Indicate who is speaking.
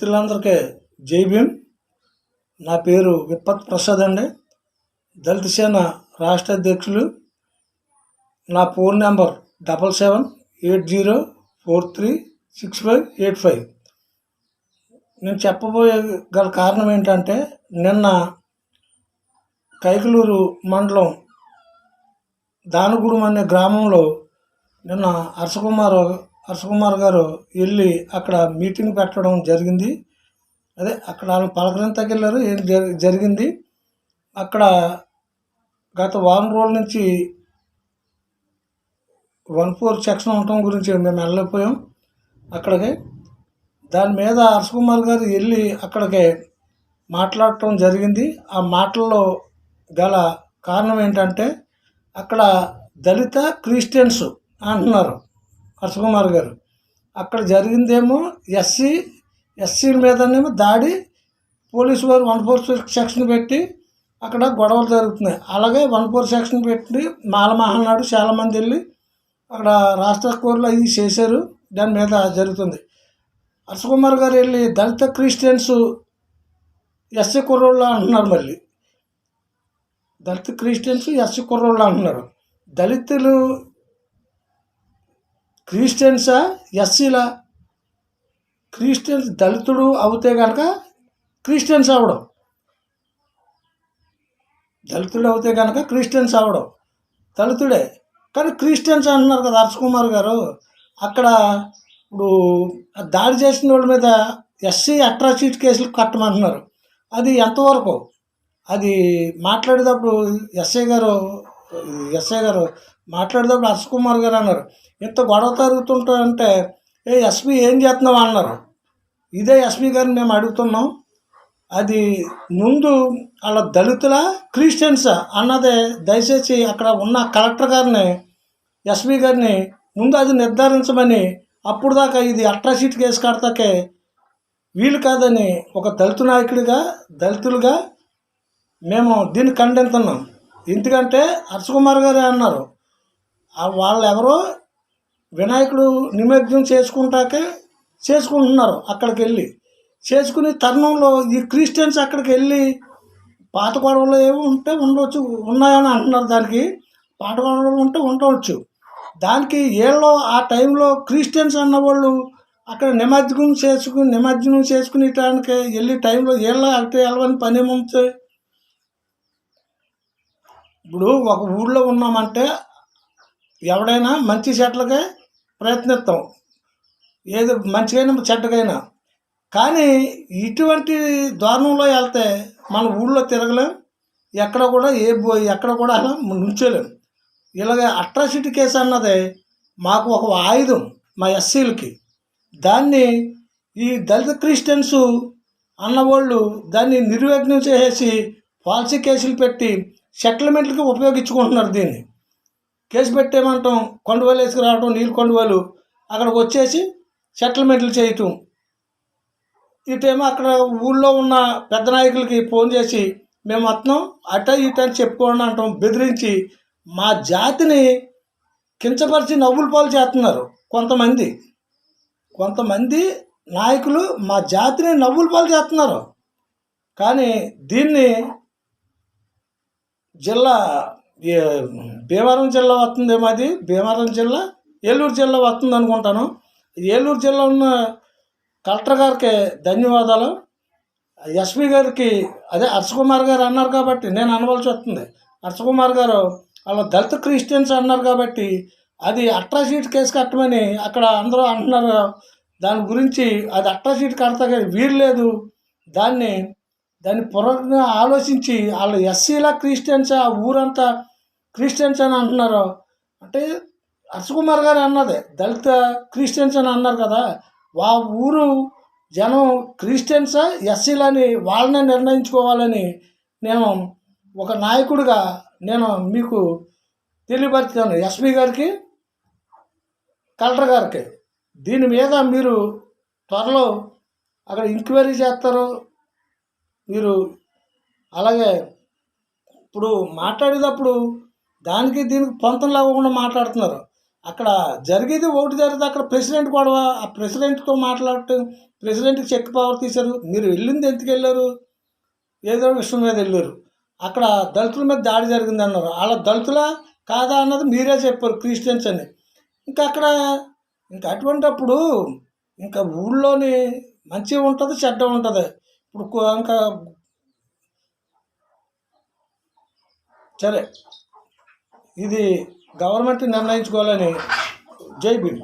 Speaker 1: మిత్రులందరికీ జై భీమ్. నా పేరు విపత్ ప్రసాద్ అండి. దళిత సేన రాష్ట్ర అధ్యక్షులు. నా phone number double seven eight zero four three six five eight five. నేను చెప్పబోయే గల కారణం ఏంటంటే నిన్న కైకలూరు మండలం దానగూడెం అనే గ్రామంలో నిన్న హర్షకుమార్ హర్షకుమార్ గారు వెళ్ళి అక్కడ మీటింగ్ పెట్టడం జరిగింది. అదే అక్కడ వాళ్ళు పలకరింతకి వెళ్ళారు ఏం జరిగింది. అక్కడ గత వారం రోజుల నుంచి వన్ ఫోర్ సెక్షన్ ఉండటం గురించి మేము వెళ్ళిపోయాం అక్కడికి దాని మీద హర్షకుమార్ గారు వెళ్ళి అక్కడికి మాట్లాడటం జరిగింది. ఆ మాటల్లో గల కారణం ఏంటంటే అక్కడ దళిత క్రిస్టియన్స్ అంటున్నారు హర్షకుమార్ గారు. అక్కడ జరిగిందేమో ఎస్సీ ఎస్సీల మీదనేమో దాడి పోలీసు వారు వన్ ఫోర్ సెక్షన్ పెట్టి అక్కడ గొడవలు జరుగుతున్నాయి. అలాగే వన్ ఫోర్ సెక్షన్ పెట్టి మాలమహల్ నాడు చాలామంది వెళ్ళి అక్కడ రాష్ట్ర కోర్టులో అవి చేశారు. దాని మీద జరుగుతుంది. హర్షకుమార్ గారు వెళ్ళి దళిత క్రిస్టియన్స్ ఎస్సీ కుర్రోళ్ళు అంటున్నారు మళ్ళీ. దళిత క్రిస్టియన్స్ ఎస్సీ కుర్రోళ్ళు అంటున్నారు. దళితులు క్రిస్టియన్సా ఎస్సీలా క్రిస్టియన్స్ దళితుడు అవుతే కనుక క్రిస్టియన్స్ అవడం. దళితుడు అవుతే కనుక క్రిస్టియన్స్ అవడం. దళితుడే. కానీ క్రిస్టియన్స్ అంటున్నారు కదా హర్షకుమార్ గారు. అక్కడ ఇప్పుడు దాడి చేసిన వాళ్ళ మీద ఎస్సీ అట్రాసిటీ కేసులు కట్టమంటున్నారు. అది ఎంతవరకు? అది మాట్లాడేటప్పుడు ఎస్ఐ గారు ఎస్ఐ గారు మాట్లాడేటప్పుడు హర్షకుమార్ గారు అన్నారు ఇంత గొడవ జరుగుతుంటే ఏ ఎస్పీ ఏం చేస్తున్నావు? అన్నారు. ఇదే ఎస్పీ గారిని మేము అడుగుతున్నాం. అది ముందు వాళ్ళ దళితుల క్రిస్టియన్స్? అన్నదే దయచేసి అక్కడ ఉన్న కలెక్టర్ గారిని ఎస్పీ గారిని ముందు అది నిర్ధారించమని అప్పుడు దాకా ఇది అట్రాసిటీ కేసు కడతాకే వీలు కాదని ఒక దళిత నాయకుడిగా దళితులుగా మేము దీన్ని ఖండిస్తున్నాం. ఎందుకంటే హర్షకుమార్ గారే అన్నారు వాళ్ళు ఎవరో వినాయకుడు నిమజ్జనం చేసుకుంటాకే చేసుకుంటున్నారు అక్కడికి వెళ్ళి చేసుకునే తరుణంలో ఈ క్రిస్టియన్స్ అక్కడికి వెళ్ళి పాత గొడవలు ఏమి ఉంటే ఉండవచ్చు ఉన్నాయని అంటున్నారు దానికి. పాత గొడవలు ఉంటే ఉండవచ్చు. దానికి ఏళ్ళో ఆ టైంలో క్రిస్టియన్స్ అన్నవాళ్ళు అక్కడ నిమజ్జనం చేసుకుని నిమజ్జనం చేసుకునేటానికి వెళ్ళి టైంలో ఏళ్ళ అక్కడ వెళ్ళవని పని ఏముంది? ఇప్పుడు ఒక ఊళ్ళో ఉన్నామంటే ఎవడైనా మంచి చెట్లకే ప్రయత్నిస్తాం. ఏది మంచిగైనా చెడ్డకైనా. కానీ ఇటువంటి దారుణంలో వెళ్తే మన ఊళ్ళో తిరగలేం ఎక్కడ కూడా ఏ ఎక్కడ కూడా అలా నుంచోలేం. ఇలాగ అట్రాసిటీ కేసు అన్నది మాకు ఒక ఆయుధం మా ఎస్సీలకి. దాన్ని ఈ దళిత క్రిస్టియన్స్ అన్నవాళ్ళు దాన్ని నిర్విఘ్నం చేసేసి పాలసీ కేసులు పెట్టి సెటిల్మెంట్లకి ఉపయోగించుకుంటున్నారు దీన్ని. కేసు పెట్టేమంటాం కొండవాళ్ళు వేసుకురావటం నీళ్ళు కొండవాళ్ళు అక్కడికి వచ్చేసి సెటిల్మెంట్లు చేయటం. ఇటేమో అక్కడ ఊళ్ళో ఉన్న పెద్ద నాయకులకి ఫోన్ చేసి మేము వస్తున్నాం అట ఇట అని చెప్పుకోండి అంటాం బెదిరించి మా జాతిని కించపరిచి నవ్వుల పాలు చేస్తున్నారు కొంతమంది. కొంతమంది నాయకులు మా జాతిని నవ్వుల పాలు చేస్తున్నారు. కానీ దీన్ని జిల్లా భీమవరం జిల్లా వస్తుందేమో అది? భీమవరం జిల్లా? ఏలూరు జిల్లా వస్తుంది అనుకుంటాను. ఏలూరు జిల్లా ఉన్న కలెక్టర్ గారికి ధన్యవాదాలు. ఎస్పీ గారికి అదే హర్షకుమార్ గారు అన్నారు కాబట్టి నేను అనవలసి వస్తుంది. హర్షకుమార్ గారు వాళ్ళ దళిత క్రిస్టియన్స్ అన్నారు కాబట్టి అది అట్రాసిటీ కేసు కట్టమని అక్కడ అందరూ అంటున్నారు. దాని గురించి అది అట్రాసిటీ కడతా వీలు లేదు. దాన్ని దాన్ని పునః ఆలోచించి వాళ్ళు ఎస్సీలా క్రిస్టియన్స్? ఆ ఊరంతా క్రిస్టియన్స్ అని అంటున్నారు? అంటే హర్షకుమార్ గారు అన్నది దళిత క్రిస్టియన్స్ అని అన్నారు కదా. వా ఊరు జనం క్రిస్టియన్సా? ఎస్సీలని వాళ్ళనే నిర్ణయించుకోవాలని నేను ఒక నాయకుడిగా నేను మీకు తెలియపరుచుతాను. ఎస్పీ గారికి కలెక్టర్ గారికి. దీని మీద మీరు త్వరలో అక్కడ ఎంక్వైరీ చేస్తారు. మీరు అలాగే ఇప్పుడు మాట్లాడేటప్పుడు దానికి దీనికి పొంతం లేకుండా మాట్లాడుతున్నారు. అక్కడ జరిగేది ఒకటి జరిగితే అక్కడ ప్రెసిడెంట్ గొడవ ఆ ప్రెసిడెంట్తో మాట్లాడటం ప్రెసిడెంట్కి చెక్ పవర్ తీశారు. మీరు వెళ్ళింది ఎందుకు వెళ్ళారు? ఏదో విషయం మీద వెళ్ళారు. అక్కడ దళితుల మీద దాడి జరిగింది అన్నారు. వాళ్ళ దళితులా కాదా అన్నది మీరే చెప్పారు క్రిస్టియన్స్ అని. ఇంకా అక్కడ ఇంకా అటువంటిప్పుడు ఇంకా ఊళ్ళోని మంచి ఉంటుంది చెడ్డ ఉంటుంది. ఇప్పుడు ఇంకా సరే ఇది గవర్నమెంట్ నిర్ణయించుకోవాలని జై భీమ్.